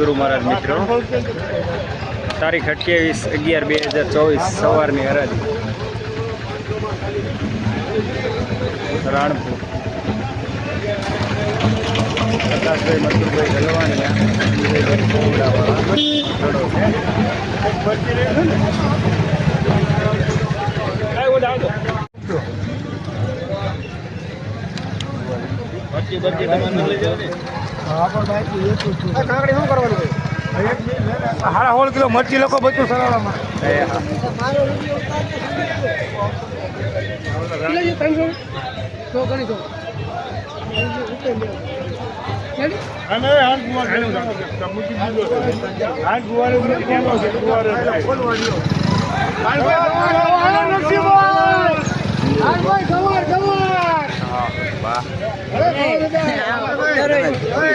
ગુરુ મહારાજ મિત્રો. તારીખ અઠ્યાવીસ અગિયાર બે હજાર ચોવીસ સવારની હરાજી. રાણપુર. પ્રકાશભાઈ મથુરભાઈ ગલવાણીયા કોવડાવાળા જોડો છે. હાડા હોળ કિલો મરચી લોકો બચ્યું સરાળામાં એ હા.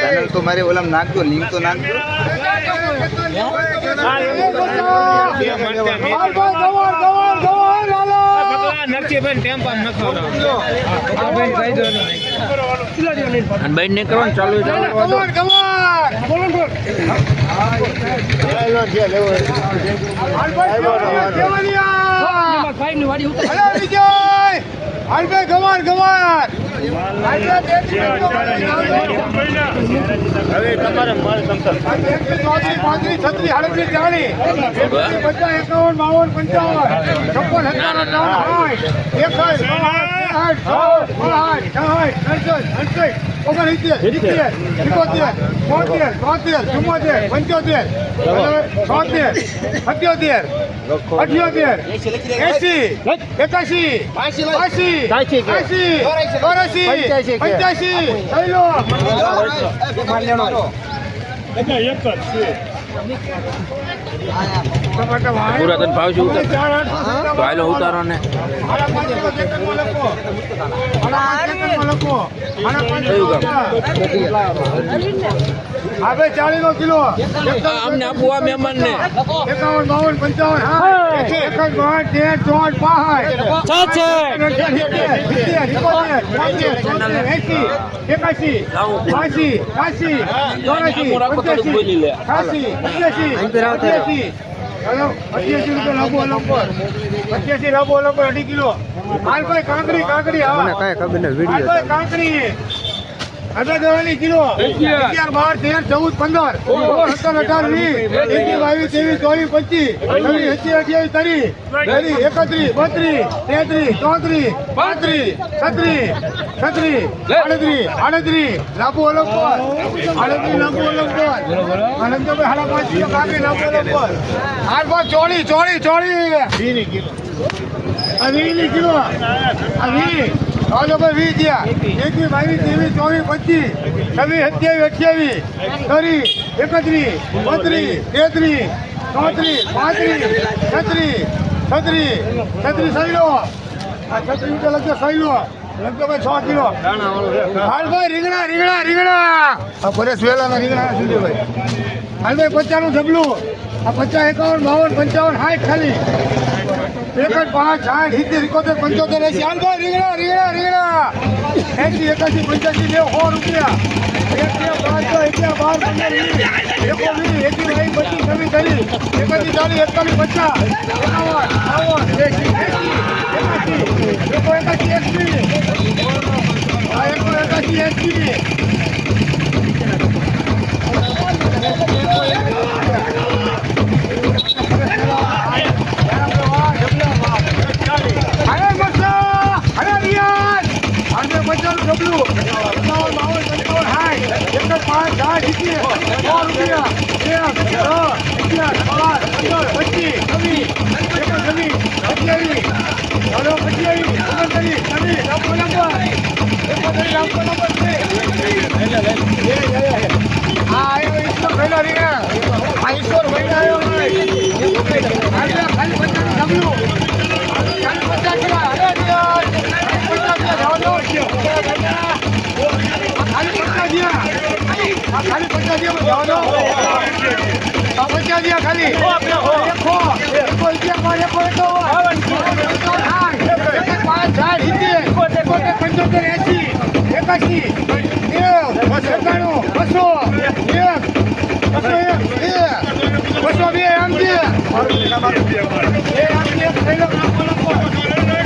ચેનલ તો મારે ઓલામ નાખજો લિંક તો નાખજો. અને ચાલુ ગવાર ગવાર. હવે તમારે મારે પાંત્રીસ છત્રી આડત્રીસ ચાલી બધા એકાવન બાવન પંચાવન. છપ્પન હજાર અડસઠ ઓગણસિત્તેર સિત્તેર સિત્તોતેર બોતેર તોતેર ચુમ્મોતેર પંચોતેર છોતેર સત્યોતેર. અઠ્યોતેર એસી એકાશી બાસી ત્યાસી ચોરાસી પંચ્યાસી થયેલો ભાવ છે ઉતાર તો ઉતારો ને. હવે ચાલીસ નો કિલો અમને આપવું આ મહેમાન ને એકાવન બાવન પંચાવન સાઠ એકસઠ બાસઠ તેર ચોસઠ પાસઠ એકાશી બાસી ત્યાસી ચોરાસી પંચ્યાસી છ્યાસી અઠ્યાસી અઠ્યાસી રૂપિયા લાંબો લાંબો અઠ્યાસી લાંબો લાંબો અઢી કિલો. હાલ ભાઈ કાંકરી કાંકરી હા કાંઈ ખબર નહીં હાલ ભાઈ કાંકરી હવે દવાની કિલો. અગિયાર. બાર તેર ચૌદ પંદર. સત્તર અઢાર વીસ. એકવીસ બાવીસ ત્રેવીસ ચોવીસ પચીસ. છવ્વીસ સત્યાવીસ અઠ્યાવીસ ત્રીસ. ત્રીસ એકત્રીસ બત્રીસ તેત્રીસ ચોત્રીસ પાંત્રીસ છત્રીસ છત્રીસ આડત્રીસ આડત્રીસ. લાંબુ અલગ પર આડત્રીસ લાંબુ અલગ પર આનંદભાઈ હાડા પાંચ કિલો કાપી લાંબુ અલગ પર આઠ પાંચ ચોળી ચોળી ચોળી. આ વીસની કિલો. વીસ. ચાલો ભાઈ, વીસ થયા એકવી બાવીસ, ત્રેવીસ, ચોવીસ, પચીસ, છવ્વીસ, સત્યાવીસ, અઠ્યાવીસ ત્રીસ એકત્રીસ, બત્રીસ, તેત્રીસ, ચોત્રીસ, પાંત્રીસ, છત્રીસ છત્રીસ છત્રીસ સૈલો આ છત્રીસ રૂપિયા લગતો સૈલો લગતો ભાઈ, છ કિલો હાલભાઈ રીંગણા રીંગણા રીંગણા. આ પરેશ સુધી ભાઈ? હાલભાઈ પચાસનું જબલું આ પચાસ એકાવન, બાવન, પંચાવન, સાઠ ખાલી. એકડ પાંચ સાઠ સિત્તેર એકોતેર પંચોતેર એસી હાલ ભાઈ રીંગણા રીંગણા રીંગણા એસી એકાસી પંચ્યાસી બે સો રૂપિયા એક બે પાંચ છ અગિયાર બાર પંદર એકો વીસ એકી બાવીસ પચીસ છવ્વીસ ત્રીસ એકત્રીસ ચાલીસ એકતાલીસ પચાસ એકાવન બાવન એસી એકાસી એકો એકાસી એસી એકો એકાસી સો રૂપિયા એક છ અગિયાર બાર પંદર પચીસ છવ્વીસ છે પંચોતેર એસી એકાસી એકાણું બસો એક બસો એક બે બસો બે એમ બે એમ બે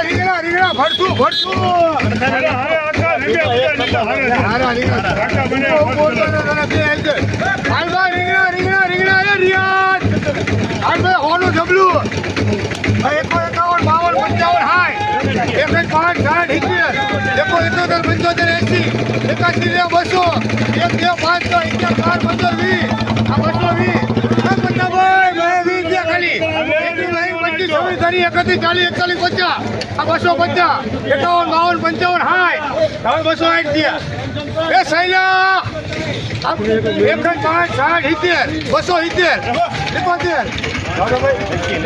રીંગણા, રીંગણા, ભરતું, ભરતું. હોનું જબલું એકો એકાવન બાવન પંચાવન હાય એક એક પાંચ સાઠ સિત્તેર એકો એકોતેર પંચોતેર એસી એકાસી ને બસો, એક, બે, પાંચ, છ, અગિયાર, બાર, પંદર, વીસ. આ બસો વીસ. એકવીસ એકત્રીસ, ચાલીસ, એકતાલીસ, પચાસ. આ બસો પચાસ. એકાવન, બાવન, પંચાવન હાય હવે બસો આઠ થયા. એ સૈલા એક પાંચ સાઠ સિત્તેર બસો સિત્તેર, એકોતેર,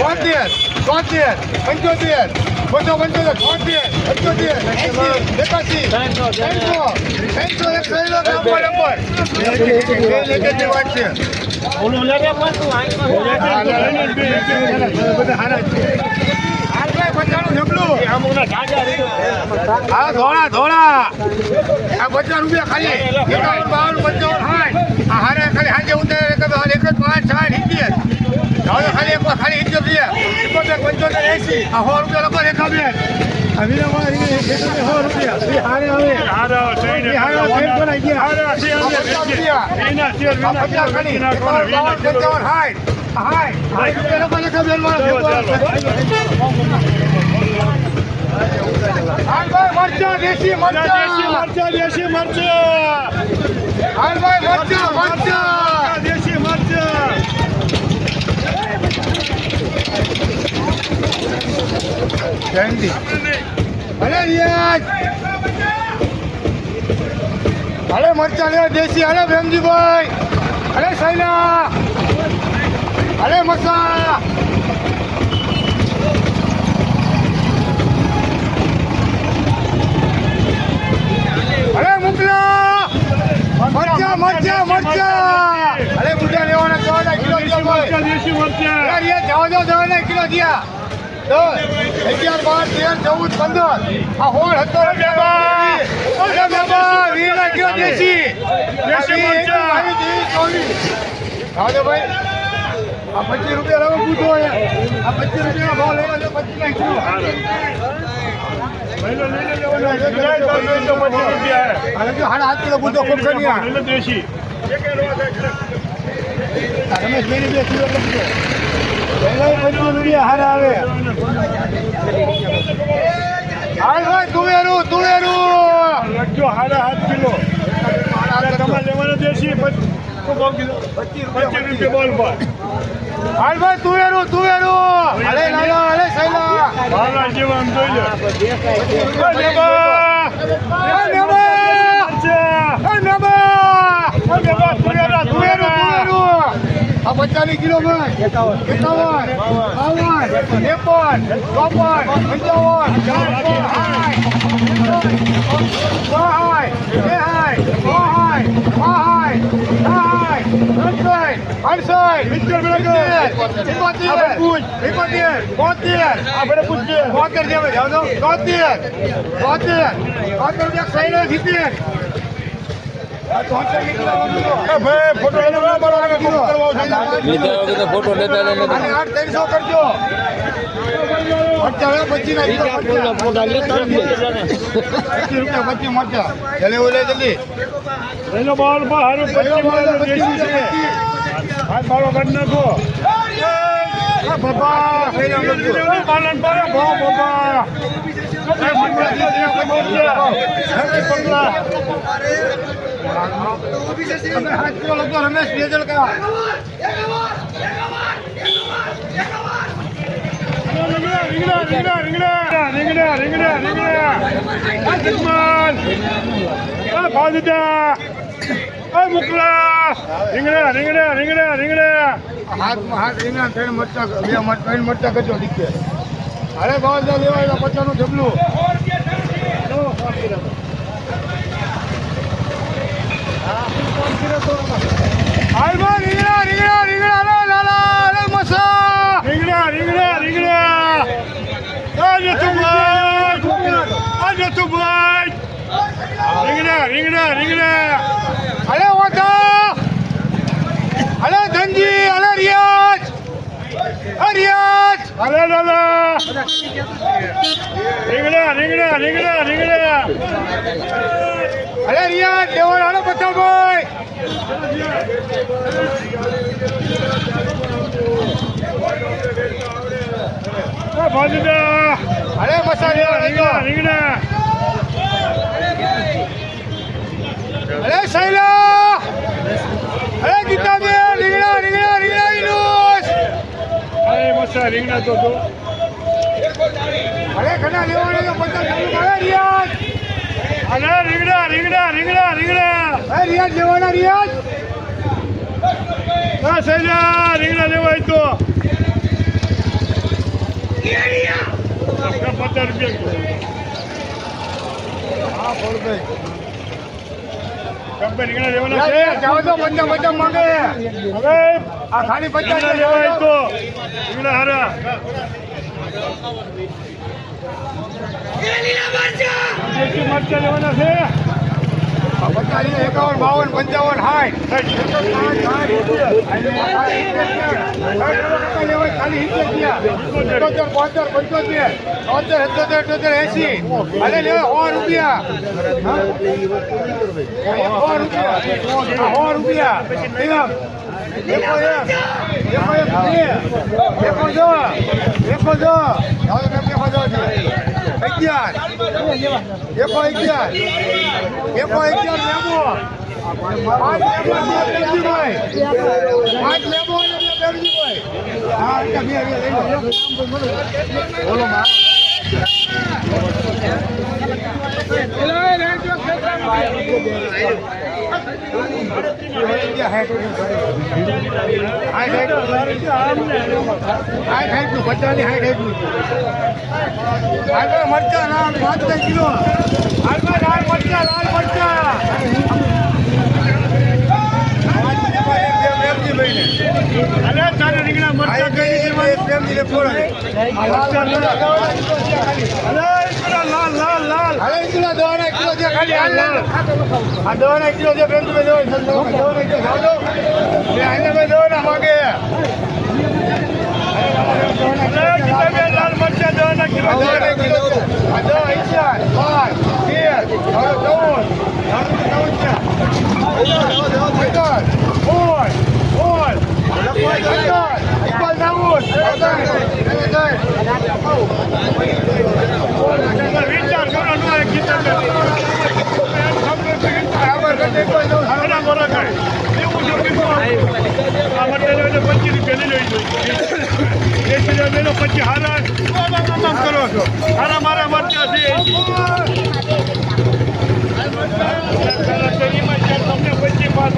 બોતેર તોતેર પંચોતેર બસો પંચોતેર છોતેર પંચોતેર એકાસી ત્રણસો ત્રણસો એક થયેલો નંબર નંબર નેગેટિવ વાત છે. બધા હારા જ છે. હાલભાઈ પચાસનું જબલું. આ ધોળા ધોળા. આ પચાસ રૂપિયા ખાલી. એકાવન બાવન પંચાવન સાઠ આ હારે ખાલી હાજે ઉતારે એક હાલ એક જ પાંચ સાઠ સિત્તેર હવે ખાલી એક ખાલી સિત્તેર રૂપિયા એકોતેર પંચોતેર એસી આ સો રૂપિયા લખો રેખા મરચા દેશી મરચા દેશી મરચા. એ હારે હવે એ હારે સાઈડ પર આવી ગયા આ પચાસ રૂપિયા આ પચાસ ખાલી એકાવન બાવન પંચાવન સાઠ હાય હાય રૂપિયા લખો રેખા બેન મારા હાલભાઈ મરચા દેશી મરચા દેશી મરચા હાલભાઈ મરચા મરચા દેશી મરચા જયંતિ અરે રિયાજ અરે મરચા લેવા દેશી. અરે ભેમજીભાઈ. અરે સૈલા અરે મસા અરે મુકલા. મરચા મરચા મરચા. અરે બુઢા લેવાના ચૌદા કિલો દિયા ભાઈ. જવા દો યાર યાર જાઓ જાઓ જાઓ ને કિલો દિયા. દસ અગિયાર બાર તેર ચૌદ પંદર. આ હોળ હતો ના દેશી? રાજો ભાઈ? આ પચીસ રૂપિયા લાવો પૂછો આ પચીસ રૂપિયા ભાવ લેવા છે પચીસ ના કિલો હાડા હાથ કિલો બુધો ખૂબ કરી આ. એટલે દેશી. રમેશ બેની બે કિલો લખજો પહેલા પચીસ રૂપિયા હારા આવે. હાલ ભાઈ તુવેરું તુવેરું! લખજો સાત કિલો તમારે લેવાનો દેશી પચીસ રૂપિયા બોલ પર હાલ ભાઈ તુવેરું તુવેરું! અરે લાલો અરે સૈલા ભાવના જેવા આમ જોઈ લો. તુવેરું તુવેરું! આ પચાસની કિલો ભાઈ એકાવન. બાવન, ત્રેપન, ચોપન, પંચાવન સહાય, બેહાય સહાય સહાય સહાય અડસઠ સિત્તેર એકોતેર એકોતેર બોતેર આપણે પૂછીએ બોતેર જેમ તોતેર તોતેર રૂપિયા સૈલો સિત્તેર આ તોતેર નીકળો એ ભાઈ ફોટો એનો બોલ પર હારું પચીસ વાળો પચીસ દેશી છે. રૂપિયા હાથ મારો કરી નાખો. પચીસ બાબા બાબા. રમેશ બે જણ કા રીંગણા રીંગણા રીંગણા રીંગણા રીંગણા રીંગણા ભાજડા આ મુકલા રીંગણા રીંગણા રીંગણા રીંગણા હાથમાં હાથ રીંગણા ત્રણ મરચા મરચા ત્રણ મરચા કરજો દીકરે અરે ભાવ લેવાય પચાસનું જબલું હાલમાં રીંગણા રીંગણા રીંગણા લો લાલા લે મસા રીંગણા રીંગણા રીંગણા આ જતુભાઈ આ જતુભાઈ રીંગણા રીંગણા રીંગણા અલે ઓટા અલે ધનજી અલે રિયાજ રિયાજ અરે દાદા રીંગણા રીંગણા રીંગણા રીંગણા અલે રિયા દેવણ હાલો બતાભાઈ ભાઈ. અરે અલે મસા રીંગણા અલે શૈલા! અરે ગીતાબેન રીંગણા રીંગણા રીંગણા ઇનુસ અરે મસા રીંગણા તો અરે ઘણા લેવાના પચાસ અલે રિયાજ અરે રીંગણા રીંગણા રીંગણા રીંગણા. અરે રિયાજ લેવાના રિયાજ હા સૈલા રીંગણા લેવાય તો. પચાસ રૂપિયા હા આ ખાલી પચાસ લેવાય તો. હારા. એકાવન બાવન પંચાવન સાઠ ખાલી સિત્તેર બોતેર પંચોતેર તોતેર સત્તોતેર અઠ્યોતેર એસી અરે લેવા સો રૂપિયા. સો રૂપિયા. સો રૂપિયા. અગિયાર એકો અગિયાર એકો અગિયાર લેવો પાંચ લેવો બે બેનજીભાઈ પાંચ લેવો અને બે બેનજીભાઈ હા એટલે બે બોલો માં મરચા લાલ પાંચ કિલો લાલ મરચા લાલ મરચા અરે તારે રીંગણા મરચાં કઈ રીતે લેવાય? અરે રીંગણા લાલ લાલ લાલ અરે કિલો દોઢ કિલો છે ખાલી હાલ લાલ આ દોઢ કિલો છે બેન તમે દોઢ દોઢ કિલો ખાધો બે આને બે દોઢ માગે લાલ મરચાં દવાના કિલો. દોઢ કિલો આ દોઢ અગિયાર બાર તેર હવે ચૌદ. ચૌદ છે. સોળ પંદર ઇકબાલ દાઉદ પછી હારા આમ કરો હારા મારા મરચાં છે તમને પાંચ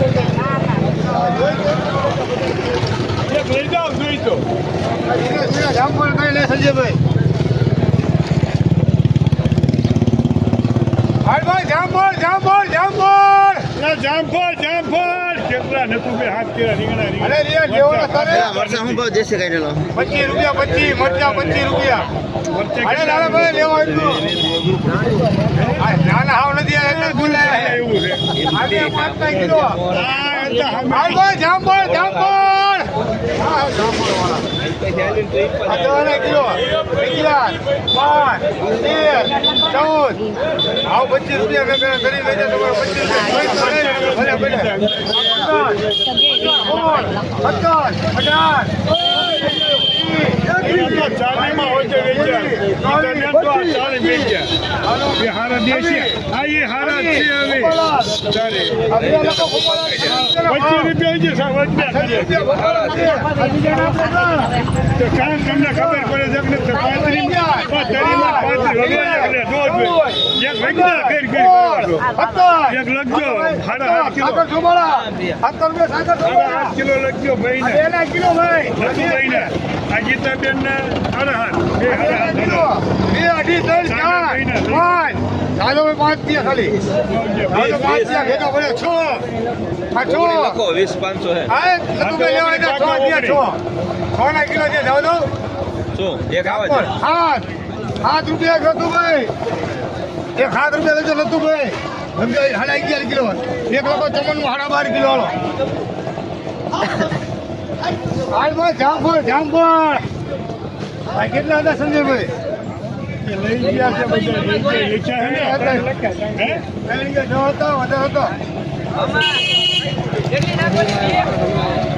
એક લઈ જાઓ જોઈ તો જામફળ કઈ લે સંજયભાઈ હાલભાઈ જામફળ જામફળ જામફળ! ના, જામફળ જામફળ! કેટલા નતું બે હાથ કેરા રીંગણા રીંગણા. અરે રિયા લેવાનો તારે વર્ષા હું ભાવ દેશે કઈ લેલો 25 રૂપિયા પચીસ મરચા પચીસ રૂપિયા. મરચાં અરે? દાદા ભાઈ લેવો એટલું આ નાના હાવ નથી આ એટલે બોલાય. એવું છે. આજે પાંચ કઈ કિલો આ એટલે જામફળ જામફળ! હા જામફળ વાળા અગિયાર પાંચ તેર ચૌદ આવ પચીસ રૂપિયા મેં કરી લેજે તમારે પચીસ રૂપિયા સત્તર અઢાર તમને ખબર પડે છે. એક લખજો સાડા સાત કિલો આઠ કિલો લખજો ભાઈને કિલો ભાઈ નથી? ભાઈને ને સાત. બે અઢી ત્રણ ચાર. પાંચ. ચાલો પાંચ ખાલી. ચાલો પાંચ ભેગા પડે છ. આ છ. વીસ પાંચસો હે. હા નતુભાઈ લેવા હતા છ થયા છ. છ ના કિલો છે જાવ દો શું એક આવે સાત. સાત રૂપિયા નતુભાઈ એક હાથ રૂપિયા લેજો નતુભાઈ સમજાય? સાડા અગિયાર કિલો. એક લોકો ચમનનું સાડા બાર કિલો હાલ ભાઈ જામફળ. જામફળ કેટલા હતા સંજયભાઈ? લઈ ગયા છે બધા. છે. હતો વધારે હતો.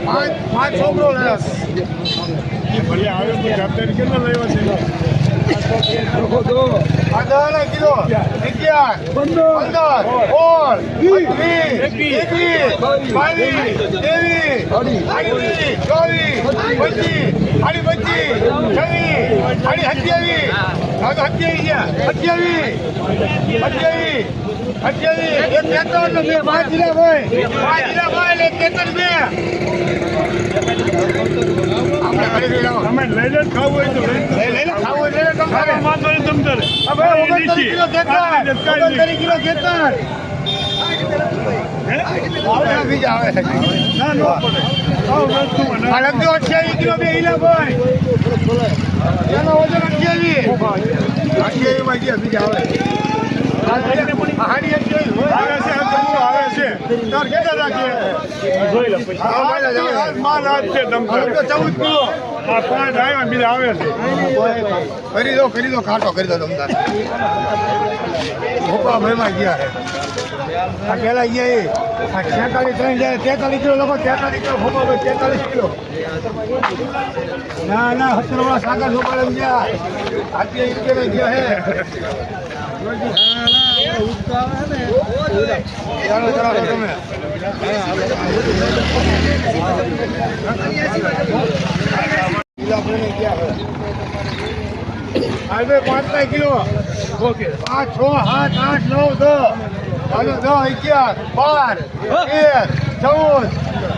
પાંચ પાંચ છોકરો આવે તો કેટલા લેવા છે? આ કિલો અગિયાર પંદર સોળ એકવીસ એકવીસ બાવીસ ત્રેવીસ એકવીસ ચોવીસ પચીસ સાડી પચીસ છવ્વીસ સાડી સત્યાવીસ સત્યાવીસ સત્યાવીસ સત્યાવીસ એક તેતર બે પાંચ ભાઈ પાંચ બે હોય તો લઈ નીચે. કિલો કેતન કાંઈ કિલો લગજો અઠ્યાવીસ કિલો બે ભાઈ એનો વજન અઠ્યાવીસ અઠ્યાવીસમાં ગયા બીજા આવે કરી દો કરી દો કાંટો કરી દો તમતાર ભોપા ભાઈમાં ગયા. છે પેલા ગયા તેતાલીસ ત્રણ જાય તેતાલીસ કિલો લોકો તેતાલીસ કિલો ભોપા ભાઈ તેતાલીસ કિલો ના ના સત્તર સાગર ભોપા ગયા આટલી ગયા હાલવે પાંચ ના કિલો. ઓકે. પાંચ છ સાત આઠ નવ દસ. હાલો દસ અગિયાર બાર તેર ચૌદ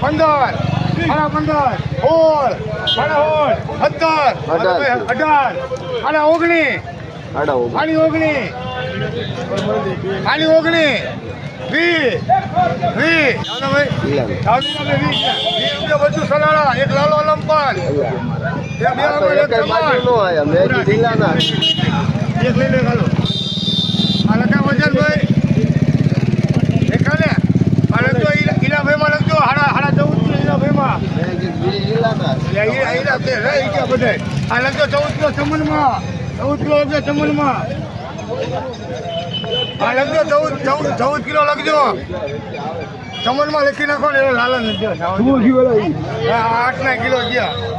પંદર સાડા પંદર સોળ સાડા સોળ સત્તર અઢાર. સાડા ઓગણીસ. સાડી ઓગણીસ સાડી ઓગણી. વી વી બધું સલાડા. એક લાલો લંપન. એક આ લખા વજન ભાઈ. એક ને આ લખજો ઈલા ઈલાભાઈમાં લખજો. હાડા હાડા ચૌદ કિલો ઈલાભાઈમાં લે, ઈ- ઈ ઈલા તે રે આ લખજો ચૌદ કિલો ચમનમાં. ચૌદ કિલો ચમનમાં. આ લખજો ચૌદ ચૌદ ચૌદ કિલો લખજો. ચમનમાં લખી નાખો ને એટલે લાલા નથી આઠ ના કિલો ગયા.